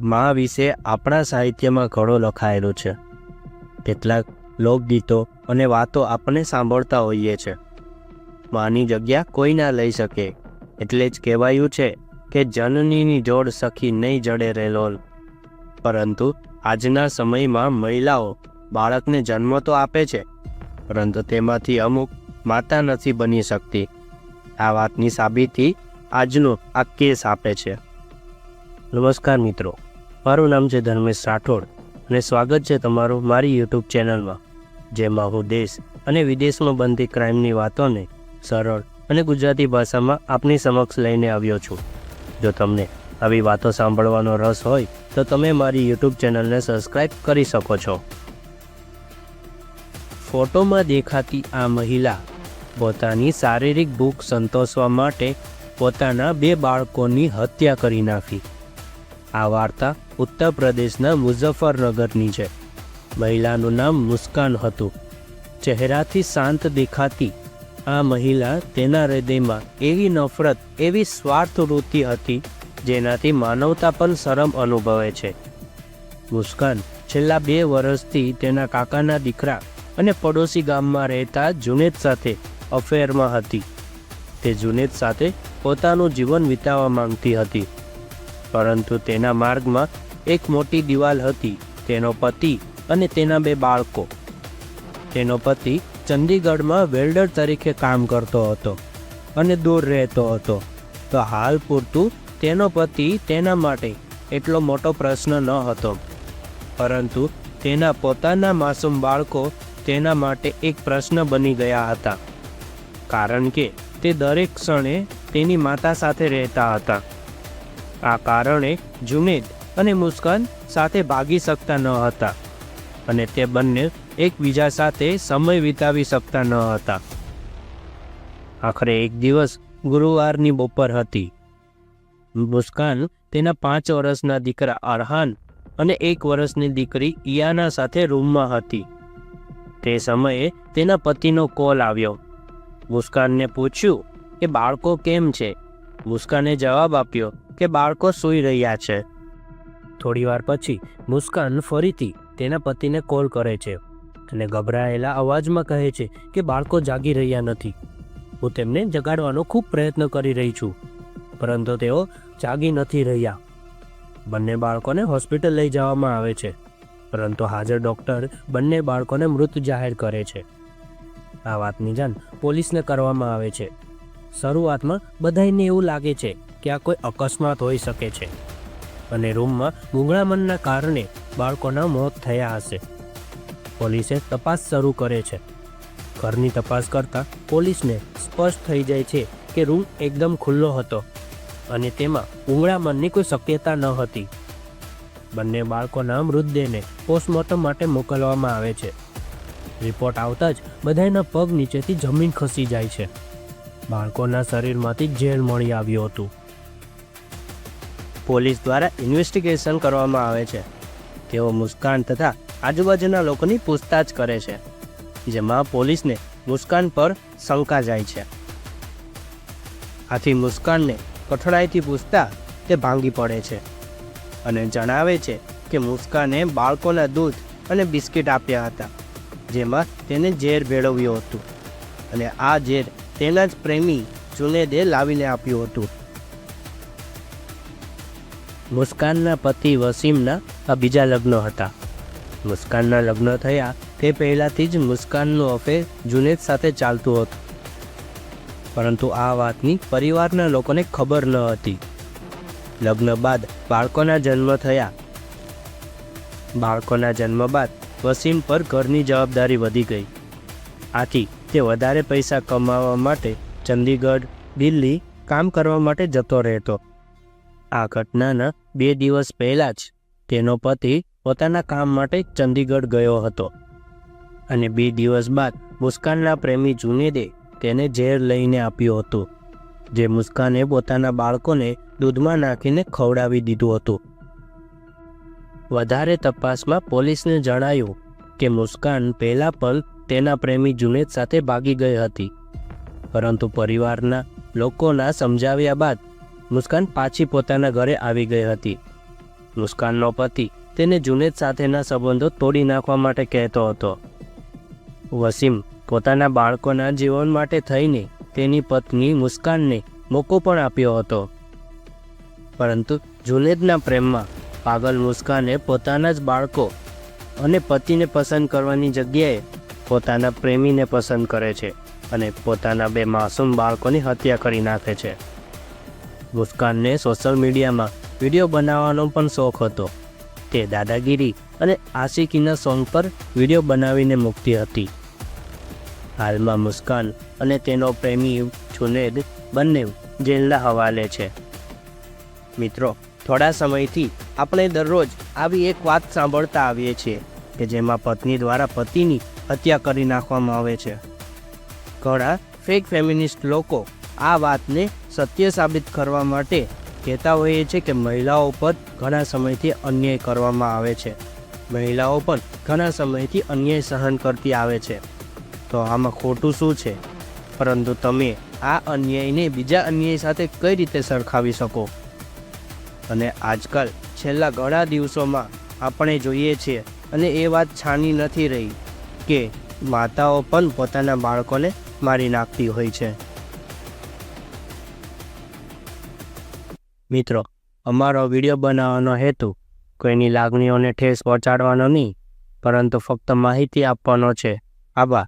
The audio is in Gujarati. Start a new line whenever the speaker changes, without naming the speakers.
મા વિશે આપણા સાહિત્યમાં ઘણો લખાયેલો છે. કેટલાક લોકગીતો અને વાતો આપણે સાંભળતા હોઈએ છે. માની જગ્યા કોઈ ના લઈ શકે, એટલે જ કહેવાયું છે કે જનનીની જોડ સખી નહીં જડે રહેલો પરંતુ આજના સમયમાં મહિલાઓ બાળકને જન્મ તો આપે છે, પરંતુ તેમાંથી અમુક માતા નથી બની શકતી. આ વાતની સાબિતી આજનો આ કેસ આપે છે. નમસ્કાર મિત્રો. મારું નામ છે ધર્મેશ રાઠોડ અને સ્વાગત છે તમારું મારી યુટ્યુબ ચેનલમાં, જેમાં હું દેશ અને વિદેશમાં બનતી ક્રાઇમની વાતોને સરળ અને ગુજરાતી ભાષામાં આપની સમક્ષ લઈને આવ્યો છું. જો તમને આવી વાતો સાંભળવાનો રસ હોય, તો તમે મારી યુટ્યુબ ચેનલને સબસ્ક્રાઇબ કરી શકો છો. ફોટોમાં દેખાતી આ મહિલા પોતાની શારીરિક ભૂખ સંતોષવા માટે પોતાના બે બાળકોની હત્યા કરી નાખી. આ વાર્તા ઉત્તર પ્રદેશના મુઝફ્ફરનગરની છે. મહિલાનું નામ મુસ્કાન હતું. ચહેરાથી શાંત દેખાતી આ મહિલા તેના હૃદયમાં એવી નફરત, એવી સ્વાર્થ વૃત્તિ હતી, જેનાથી માનવતા પણ શરમ અનુભવે છે. મુસ્કાન છેલ્લા બે વર્ષથી તેના કાકાના દીકરા અને પડોશી ગામમાં રહેતા જુનેદ સાથે અફેરમાં હતી. તે જુનેદ સાથે પોતાનું જીવન વિતાવવા માંગતી હતી. પરંતુ તેના માર્ગમાં એક મોટી દિવાલ હતી, તેનો પતિ અને તેના બે બાળકો. તેનો પતિ ચંદીગઢમાં વેલ્ડર તરીકે કામ કરતો હતો અને દૂર રહેતો હતો. તો હાલ પૂરતું તેનો પતિ તેના માટે એટલો મોટો પ્રશ્ન ન હતો. પરંતુ તેના પોતાના માસૂમ બાળકો તેના માટે એક પ્રશ્ન બની ગયા હતા. કારણ કે તે દરેક ક્ષણે તેની માતા સાથે રહેતા હતા. આ કારણે જુનેદ અને મુસ્કાન સાથે ભાગી શકતા ન હતા અને તે બંને એકબીજા સાથે સમય વિતાવી શકતા ન હતા. આખરે એક દિવસ ગુરુવારની બપોર હતી. મુસ્કાન તેના પાંચ વર્ષના દીકરા અરહાન અને એક વર્ષની દીકરી ઇયાના સાથે રૂમમાં હતી. તે સમયે તેના પતિનો કોલ આવ્યો. મુસ્કાનને પૂછ્યું કે, બાળકો કેમ છે? મુસ્કાને જવાબ આપ્યો કે બાળકો સૂઈ રહ્યા છે. થોડીવાર પછી મુસ્કાન ફરીથી તેના પતિને કોલ કરે છે અને ગભરાયેલા અવાજમાં કહે છે કે બાળકો જાગી રહ્યા નથી. હું તેમને જગાડવાનો ખૂબ પ્રયત્ન કરી રહી છું, પરંતુ તેઓ જાગી નથી રહ્યા. બંને બાળકોને હોસ્પિટલ લઈ જવામાં આવે છે, પરંતુ હાજર ડૉક્ટર બંને બાળકોને મૃત જાહેર કરે છે. આ વાતની જાણ પોલીસને કરવામાં આવે છે. શરૂઆતમાં બધાને એવું લાગે છે કે આ કોઈ અકસ્માત હોઈ શકે છે. અને રૂમમાં ગુંગળામણના કારણે બાળકોના મોત થયા હશે. પોલીસે તપાસ શરૂ કરે છે. ઘરની તપાસ કરતાં પોલીસને સ્પષ્ટ થઈ જાય છે કે રૂમ એકદમ ખુલ્લો હતો અને તેમાં ઉંગળામણની કોઈ શક્યતા ન હતી. બંને બાળકોના મૃતદેહને પોસ્ટમોર્ટમ માટે મોકલવામાં આવે છે. રિપોર્ટ આવતા જ બધાના પગ નીચેથી જમીન ખસી જાય છે. બાળકોના શરીરમાંથી ઝેર મળી આવ્યું હતું. પોલીસ દ્વારા ઇન્વેસ્ટિગેશન કરવામાં આવે છે. તેઓ મુસ્કાન તથા આજુબાજુના લોકોની પૂછતાછ કરે છે, જેમાં પોલીસને મુસ્કાન પર શંકા જાય છે. આથી મુસ્કાનને કઠણાઈથી પૂછતા તે ભાંગી પડે છે અને જણાવે છે કે મુસ્કાને બાળકોના દૂધ અને બિસ્કિટ આપ્યા હતા, જેમાં તેને ઝેર ભેળવ્યું હતું અને આ ઝેર તેના જ પ્રેમી જુનેદે લાવીને આપ્યું હતું. મુસ્કાનના પતિ વસીમના આ બીજા લગ્ન હતા. મુસ્કાનના લગ્ન થયા તે પહેલાંથી જ મુસ્કાનનું અફેર જુનેદ સાથે ચાલતું હતું. પરંતુ આ વાતની પરિવારના લોકોને ખબર ન હતી. લગ્ન બાદ બાળકોના જન્મ થયા. બાળકોના જન્મ બાદ વસીમ પર ઘરની જવાબદારી વધી ગઈ. આથી તે વધારે પૈસા કમાવા માટે ચંદીગઢ, દિલ્હી કામ કરવા માટે જતો રહેતો. આ ઘટનાના બે દિવસ પહેલાં જ તેનો પતિ પોતાના કામ માટે ચંદીગઢ ગયો હતો. અને બે દિવસ બાદ મુસ્કાનના પ્રેમી જુનેદે તેને ઝેર લઈને આપ્યું હતું, જે મુસ્કાને પોતાના બાળકોને દૂધમાં નાખીને ખવડાવી દીધું હતું. વધારે તપાસમાં પોલીસને જણાયું કે મુસ્કાન પહેલાં પણ તેના પ્રેમી જુનેદ સાથે ભાગી ગઈ હતી. પરંતુ પરિવારના લોકોના સમજાવ્યા બાદ મુસ્કાન પાછી પોતાના ઘરે આવી ગઈ હતી. મુસ્કાનનો પતિ તેને જુનેદ સાથેના સંબંધો તોડી નાખવા માટે કહેતો હતો. વસીમ પોતાના બાળકોના જીવન માટે થઈને તેની પત્ની મુસ્કાનને મોકો પણ આપ્યો હતો. પરંતુ જુનેદના પ્રેમમાં પાગલ મુસ્કાને પોતાના જ બાળકો અને પતિને પસંદ કરવાની જગ્યાએ પોતાના પ્રેમીને પસંદ કરે છે અને પોતાના બે માસૂમ બાળકોની હત્યા કરી નાખે છે. મુસ્કાનને સોશિયલ મીડિયામાં વીડિયો બનાવવાનો પણ શોખ હતો. તે દાદાગીરી અને આશિકીના સોંગ પર વીડિયો બનાવીને મૂકતી હતી. હાલમાં મુસ્કાન અને તેનો પ્રેમી જુનેદ બંને જેલના હવાલે છે. મિત્રો, થોડા સમયથી આપણે દરરોજ આવી એક વાત સાંભળતા આવીએ છીએ કે જેમાં પત્ની દ્વારા પતિની હત્યા કરી નાખવામાં આવે છે. ઘણા ફેક ફેમિનિસ્ટ લોકો આ વાતને સત્ય સાબિત કરવા માટે કહેતા હોઈએ છે કે મહિલાઓ પર ઘણા સમયથી અન્યાય કરવામાં આવે છે. મહિલાઓ પણ ઘણા સમયથી અન્યાય સહન કરતી આવે છે. તો આમાં ખોટું શું છે? પરંતુ તમે આ અન્યાયને બીજા અન્યાય સાથે કઈ રીતે સરખાવી શકો? અને આજકાલ છેલ્લા ઘણા દિવસોમાં આપણે જોઈએ છીએ, અને એ વાત છાની નથી રહી, કે માતાઓ પણ પોતાના બાળકોને મારી નાખતી હોય છે. મિત્રો, અમારો વીડિયો બનાવવાનો હેતુ, કોઈની લાગણીઓને ઠેસ પહોંચાડવાનો નહીં, પરંતુ ફક્ત માહિતી આપવાનો છે. આભાર.